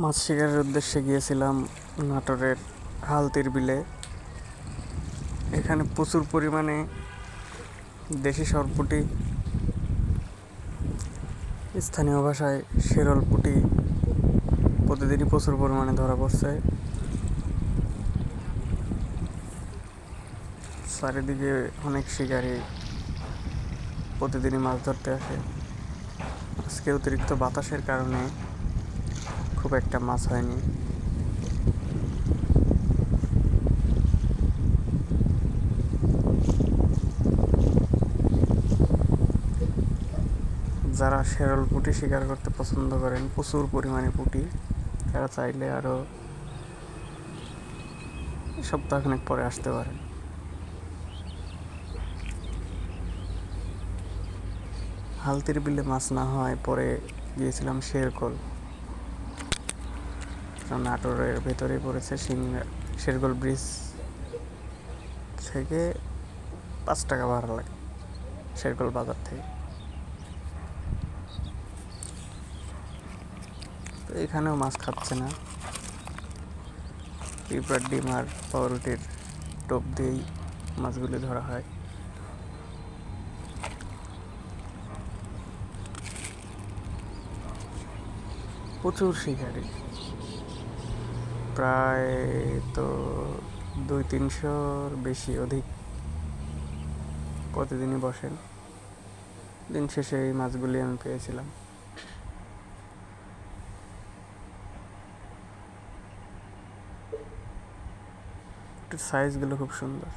মাছ শিকারের উদ্দেশ্যে গিয়েছিলাম নাটোরের হালতির বিলে। এখানে প্রচুর পরিমাণে দেশি সরপুটি, স্থানীয় ভাষায় শেরল পুঁটি প্রতিদিনই প্রচুর পরিমাণে ধরা পড়ছে। চারিদিকে অনেক শিকারী প্রতিদিনই মাছ ধরতে আসে। আজকে অতিরিক্ত বাতাসের কারণে খুব একটা মাছ হয়নি। যারা শেরল পুঁটি শিকার করতে পছন্দ করেন, প্রচুর পরিমাণে পুঁটি। তারা চাইলে আরও সপ্তাহখানেক পরে আসতে পারেন। হালতির বিলে মাছ না হয় পরে গিয়েছিলাম শেরকোল। নাটোরের ভেতরেই পড়েছে সিংড়া শেরগোল ব্রিজ থেকে পাঁচ টাকা ভাড়া লাগে শেরগোল বাজার থেকে। তো এখানেও মাছ খাচ্ছে না। পিঁপড়ার ডিম আর পাউরুটির টোপ দিয়েই মাছগুলি ধরা হয়। প্রচুর শিকারি। প্রায় তো দুই তিনশোর বেশি অধিক প্রতিদিনই বসেন। দিন শেষে এই মাছগুলি আমি পেয়েছিলাম। সাইজগুলো খুব সুন্দর।